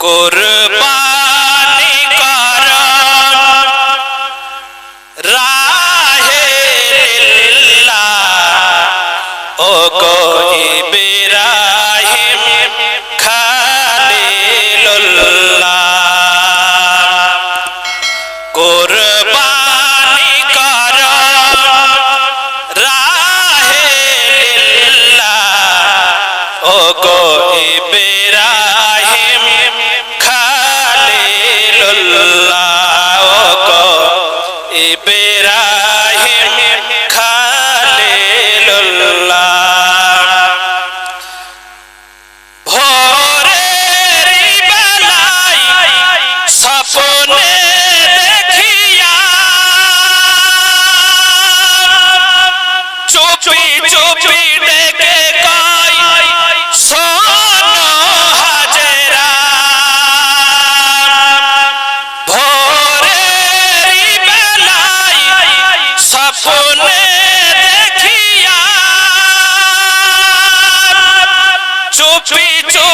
কোরবানি ইব্রাহিম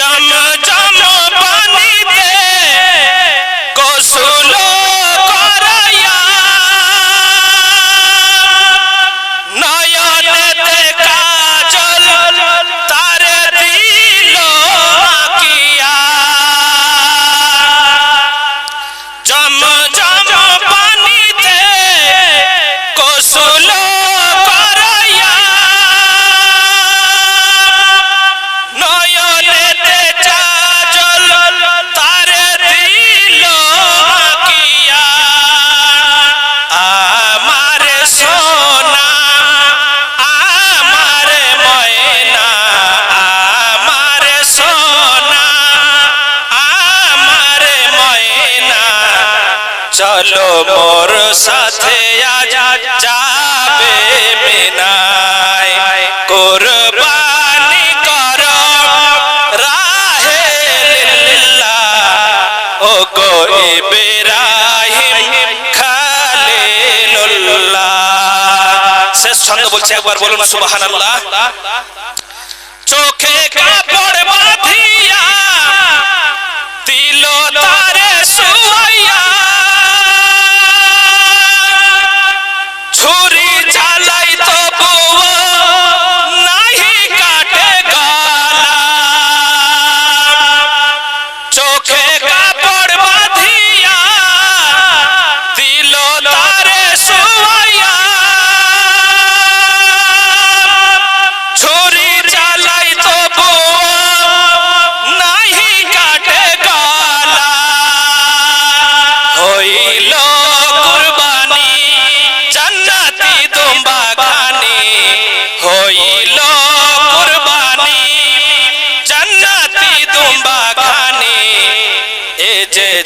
কে চলো মোর সাথে আজ যাবে মিনায়। কোরবানি কর রাহে লিল্লাহ। ও গো ইব্রাহিম খালিলুল্লাহ। শেষ ছন্দ বলছে একবার বলুন সুবহানাল্লাহ। চোখে কাপড়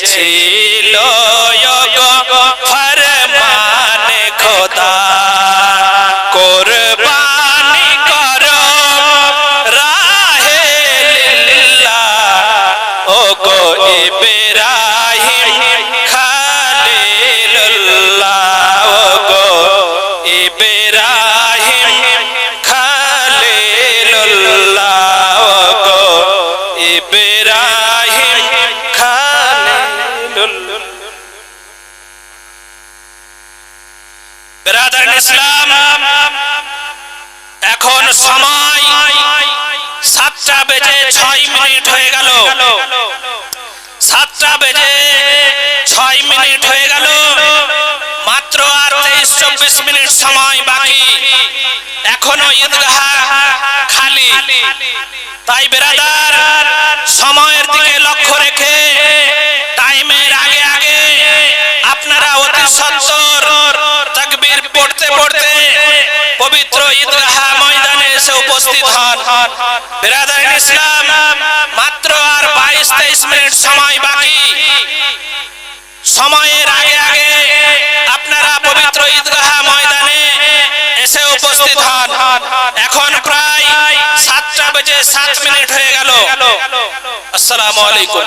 ছিল ফরমানে খোদা। কোরবানি কর রাহে ও গো ইব্রাহিম খালিলুল্লাহ। ও গো ইব্রাহিম বেরাদার ইসলাম, এখন সময়। সাতটা বেজে ছয় মিনিট হয়ে গেল। সাতটা বেজে ছয় মিনিট হয়ে গেল। মাত্র আর তেইশ চব্বিশ মিনিট সময় বাকি। এখনও ঈদগাহ খালি। তাই বেরাদার, সময়ের দিকে ঈদগাহ ময়দানে এসে উপস্থিত হন। বিরাদারিন ইসলাম, মাত্র আর বাইশ তেইশ মিনিট সময় বাকি। সময়ের আগে আগে আপনারা পবিত্র ঈদগাহ ময়দানে এসে উপস্থিত হন। এখন প্রায় সাতটা বেজে সাত মিনিট হয়ে গেল। আসসালামু আলাইকুম।